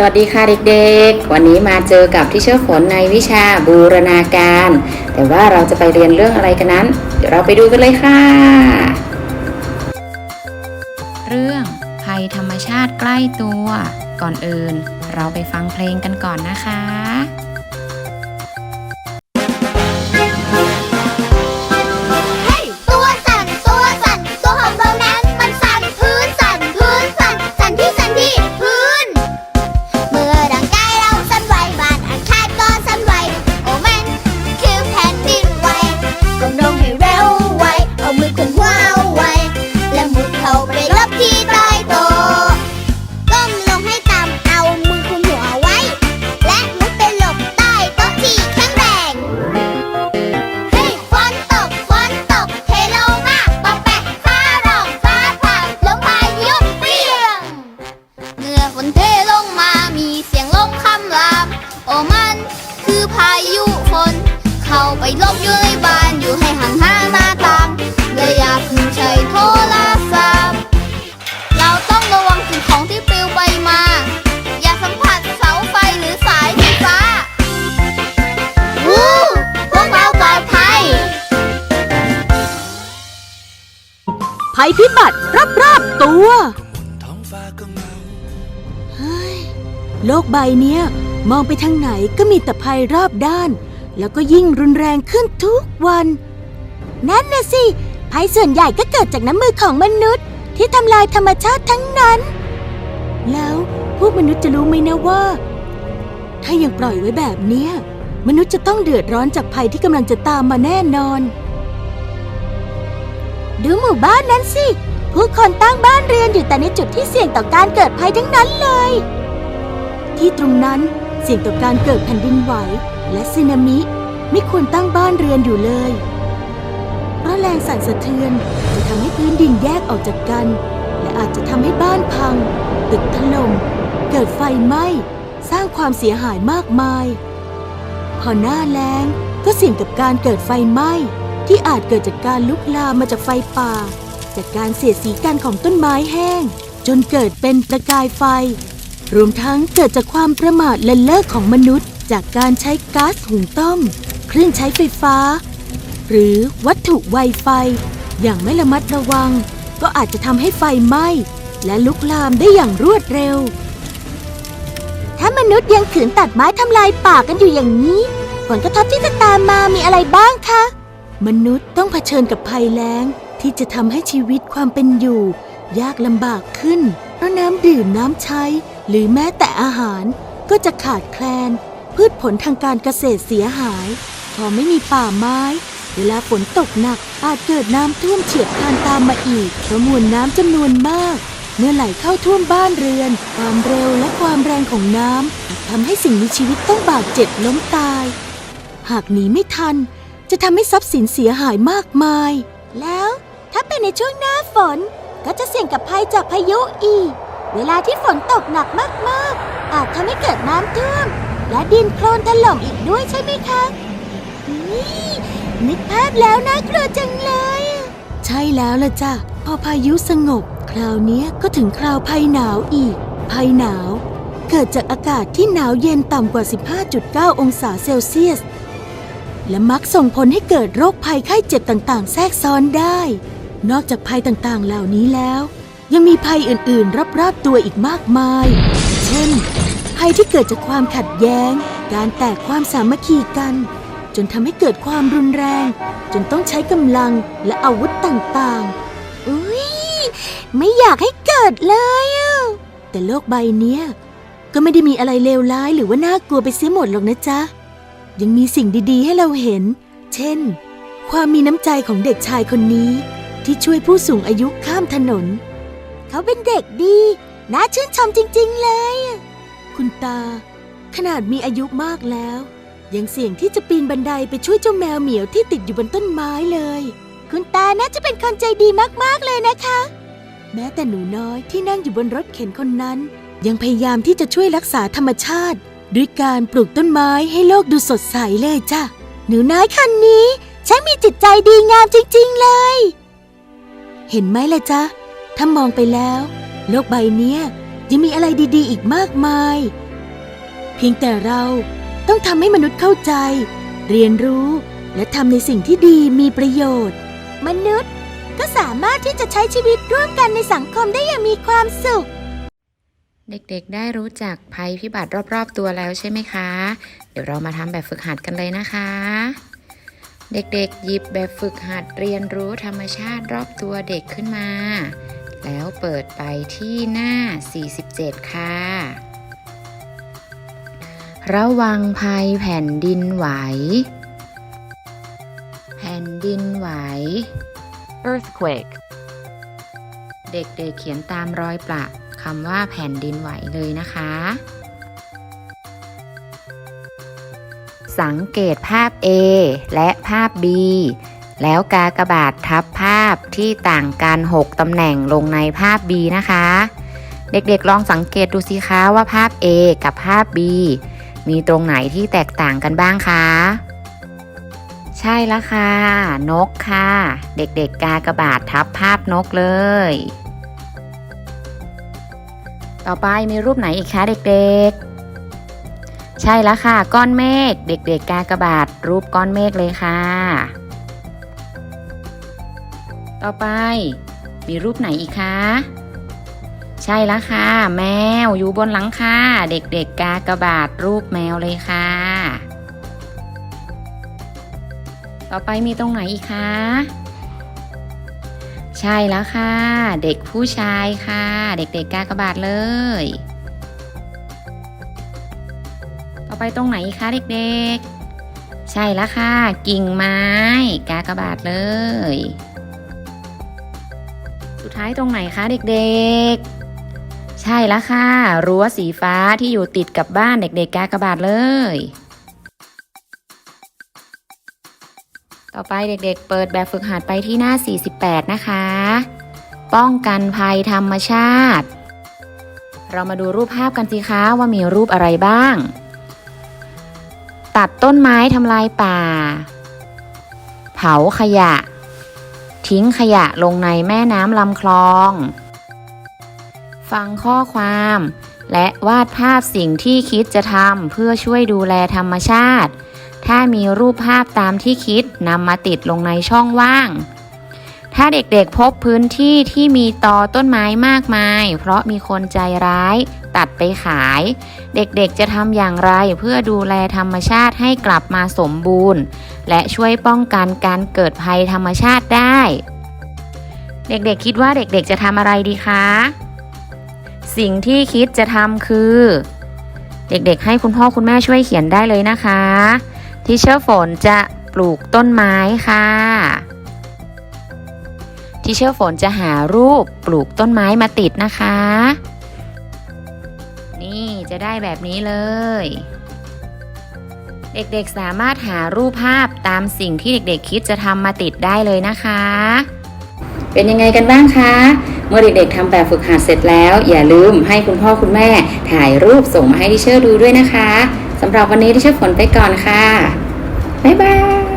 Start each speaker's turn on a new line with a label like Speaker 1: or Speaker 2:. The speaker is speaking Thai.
Speaker 1: สวัสดีค่ะเด็กๆ วันนี้มาเจอกับที่เชื่อฝนในวิชาบูรณาการ แต่ว่าเราจะไปเรียนเรื่องอะไรกันนั้น เดี๋ยวเราไปดูกันเลยค่ะ เรื่องภัยธรรมชาติใกล้ตัว ก่อนอื่น เราไปฟังเพลงกันก่อนนะคะ
Speaker 2: ไปหลบที่ใต้โต๊ะก้มลงให้ต่ำเอามือคุมหัวไว้ และมุดไปหลบใต้โต๊ะที่แข็งแรงเฮ้ยฝนตกฝนตกเทลงมาปะแปะฟ้าร้องฟ้าผ่าลมพายุเปรี้ยงเมื่อฝนเทลงมามีเสียงลมคำรามโอ้มันคือพายุฝนเข้าไปหลบอยู่ในบ้านอยู่ให้ห่างห่าหน้าต่างและอย่าเพึ่งใช้โทรศัพท์ ภัย
Speaker 3: พิบัติรอบๆตัว
Speaker 4: เฮ้
Speaker 3: ย โลกใบเนี้ย มองไปทางไหนก็มีแต่ภัยรอบด้าน แล้วก็ยิ่งรุนแรงขึ้นทุกวัน นั่นน่ะสิ ภัยส่วนใหญ่ก็เกิดจากน้ำมือของมนุษย์ ที่ทำลายธรรมชาติทั้งนั้น แล้วพวกมนุษย์จะรู้ไหมนะว่า ถ้ายังปล่อยไว้แบบเนี้ย มนุษย์จะต้องเดือดร้อนจากภัยที่กำลังจะตามมาแน่นอน ดูหมู่บ้านนั้นสิ ผู้คนตั้งบ้านเรือนอยู่แต่ในจุดที่เสี่ยงต่อการเกิดภัยทั้งนั้นเลย ที่ตรงนั้นเสี่ยงต่อการเกิดแผ่นดินไหว และสึนามิไม่ควรตั้งบ้านเรือนอยู่เลย เพราะแรงสั่นสะเทือนจะทำให้พื้นดินแยกออกจากกัน และอาจจะทำให้บ้านพัง ตึกถล่มเกิดไฟไหม้สร้างความเสียหายมากมาย พอหน้าแล้งก็เสี่ยงกับการเกิดไฟไหม้ ที่อาจเกิดจากการลุกลามมาจากไฟป่า จากการเสียดสีกันของต้นไม้แห้ง จนเกิดเป็นประกายไฟ รวมทั้งเกิดจากความประมาทเลินเล่อของมนุษย์ จากการใช้ก๊าซหุงต้ม เครื่องใช้ไฟฟ้า หรือวัตถุไวไฟ อย่างไม่ระมัดระวัง ก็อาจจะทำให้ไฟไหม้และลุกลามได้อย่างรวดเร็ว ถ้ามนุษย์ยังขืนตัดไม้ทำลายป่ากันอยู่อย่างนี้ ผลกระทบที่จะตามมามีอะไรบ้างคะ มนุษย์ต้องเผชิญกับภัยแล้ง ที่จะทำให้ชีวิตความเป็นอยู่ ยากลำบากขึ้น เพราะน้ำดื่มน้ำใช้ หรือแม้แต่อาหารก็จะขาดแคลน พืชผลทางการเกษตรเสียหาย พอไม่มีป่าไม้ เวลาฝนตกหนักอาจเกิดน้ำท่วมเฉียบพลันตามมาอีกเพราะมวลน้ำจำนวนมาก เมื่อไหลเข้าท่วมบ้านเรือน ความเร็วและความแรงของน้ำทำให้สิ่งมีชีวิตต้องบาดเจ็บล้มตาย หากหนีไม่ทัน จะทำให้ทรัพย์สินเสียหายมากมาย แล้วถ้าเป็นในช่วงหน้าฝน ก็จะเสี่ยงกับภัยจากพายุอีก เวลาที่ฝนตกหนักมากๆ อาจทำให้เกิดน้ำท่วม และดินโคลนถล่มอีกด้วยใช่ไหมคะนี่นึกภาพแล้วน่ากลัวจังเลย ใช่แล้วล่ะจ้ะพอพายุสงบ คราวนี้ก็ถึงคราวภัยหนาวอีก ภัยหนาว เกิดจากอากาศที่หนาวเย็นต่ำกว่า 15.9 องศาเซลเซียส และมักส่งผลให้เกิดโรคภัยไข้เจ็บต่างๆ แทรกซ้อนได้ นอกจากภัยต่างๆ เหล่านี้แล้ว ยังมีภัยอื่นๆ รอบๆตัวอีกมากมาย เช่น ภัยที่เกิดจากความขัดแย้ง การแตกความสามัคคีกัน จนทำให้เกิดความรุนแรง จนต้องใช้กำลังและอาวุธต่างๆอุ้ยไม่อยากให้เกิดเลยอะแต่โลกใบเนี้ยก็ไม่ได้มีอะไรเลวร้ายหรือว่าน่ากลัวไปเสียหมดหรอกนะจ๊ะ ยังมีสิ่งดีๆ ให้เราเห็น เช่น ความมีน้ำใจของเด็กชายคนนี้ที่ช่วยผู้สูงอายุข้ามถนน เขาเป็นเด็กดี น่าชื่นชมจริง ๆ เลย คุณตา ขนาดมีอายุมากแล้ว ยังเสี่ยงที่จะปีนบันไดไปช่วยเจ้าแมวเหมียวที่ติดอยู่บนต้นไม้เลย คุณตาน่าจะเป็นคนใจดีมากๆเลยนะคะ แม้แต่หนูน้อยที่นั่งอยู่บนรถเข็นคนนั้น ยังพยายามที่จะช่วยรักษาธรรมชาติ ด้วยการปลูกต้นไม้ให้โลกดูสดใสเลยจ้ะ หนูน้อยคันนี้ช่างมีจิตใจดีงามจริง ๆเลย เห็นไหมล่ะจ๊ะ ถ้ามองไปแล้ว โลกใบเนี้ยยังมีอะไรดีๆ อีกมากมาย เพียงแต่เราต้องทำให้มนุษย์เข้าใจ เรียนรู้และทำในสิ่งที่ดีมีประโยชน์ มนุษย์ก็สามารถที่จะใช้ชีวิตร่วมกันในสังคมได้อย่างมีความสุข
Speaker 1: เด็กๆ ได้รู้จักภัยพิบัติรอบๆ ตัวแล้วใช่ไหมคะ เดี๋ยวเรามาทำแบบฝึกหัดกันเลยนะคะ เด็กๆ หยิบแบบฝึกหัดเรียนรู้ธรรมชาติรอบตัวเด็กขึ้นมา แล้วเปิดไปที่หน้า 47 ค่ะ ระวังภัยแผ่นดินไหว แผ่นดินไหว
Speaker 5: earthquake,
Speaker 1: เด็กๆ เขียนตามรอยประ คำว่าแผ่นดินไหวเลยนะคะ สังเกตภาพ A และภาพ B แล้วกากบาททับภาพที่ต่างกัน 6 ตำแหน่งลงในภาพ B นะคะ เด็กๆลองสังเกตดูสิคะว่าภาพ A กับภาพ B มีตรงไหนที่แตกต่างกันบ้างคะ ใช่แล้วค่ะ นกค่ะ เด็กๆกากบาททับภาพนกเลย ต่อไปมีรูปไหนอีกคะเด็กๆ ใช่แล้วค่ะ ก้อนเมฆเด็กๆ กากบาทรูปก้อนเมฆเลยค่ะ ต่อไป มีรูปไหนอีกคะใช่แล้วค่ะ แมวอยู่บนหลังคาเด็กๆ กากบาทรูปแมวเลยค่ะ ต่อไปมีตรงไหนอีกคะ ใช่แล้วค่ะ เด็กผู้ชายค่ะ เด็กๆกากระบาทเลย ต่อไปตรงไหนคะเด็กๆ ใช่แล้วค่ะ กิ่งไม้ กากระบาทเลย สุดท้ายตรงไหนคะเด็กๆ ใช่แล้วค่ะ รั้วสีฟ้าที่อยู่ติดกับบ้านเด็กๆ กากระบาทเลย ต่อไปเด็กๆ เปิดแบบฝึกหัดไปที่หน้า 48 นะคะ ป้องกันภัยธรรมชาติ เรามาดูรูปภาพกันสิคะว่ามีรูปอะไรบ้าง ตัดต้นไม้ทำลายป่า เผาขยะ ทิ้งขยะลงในแม่น้ำลำคลอง ฟังข้อความ และวาดภาพสิ่งที่คิดจะทำเพื่อช่วยดูแลธรรมชาติ ถ้ามีรูปภาพตามที่คิดนำมาติดลงในช่องว่าง ถ้าเด็กๆพบพื้นที่ที่มีตอต้นไม้มากมาย เพราะมีคนใจร้ายตัดไปขาย เด็กๆจะทำอย่างไรเพื่อดูแลธรรมชาติให้กลับมาสมบูรณ์ และช่วยป้องกันการเกิดภัยธรรมชาติได้ เด็กๆคิดว่าเด็กๆจะทำอะไรดีคะ สิ่งที่คิดจะทำคือ เด็กๆให้คุณพ่อคุณแม่ช่วยเขียนได้เลยนะคะ ทิเชอร์ฝนจะปลูกต้นไม้ค่ะทิเชอร์ฝนจะหารูปปลูกต้นไม้มาติดนะคะ นี่จะได้แบบนี้เลย เด็กๆสามารถหารูปภาพตามสิ่งที่เด็กๆคิดจะทำมาติดได้เลยนะคะ เป็นยังไงกันบ้างคะเมื่อเด็กๆทำแบบฝึกหัดเสร็จแล้ว อย่าลืมให้คุณพ่อคุณแม่ถ่ายรูปส่งมาให้ดิเชอร์ดูด้วยนะคะ สำหรับวันนี้ที่ชฟฝนไปก่อนค่ะ บ๊ายบาย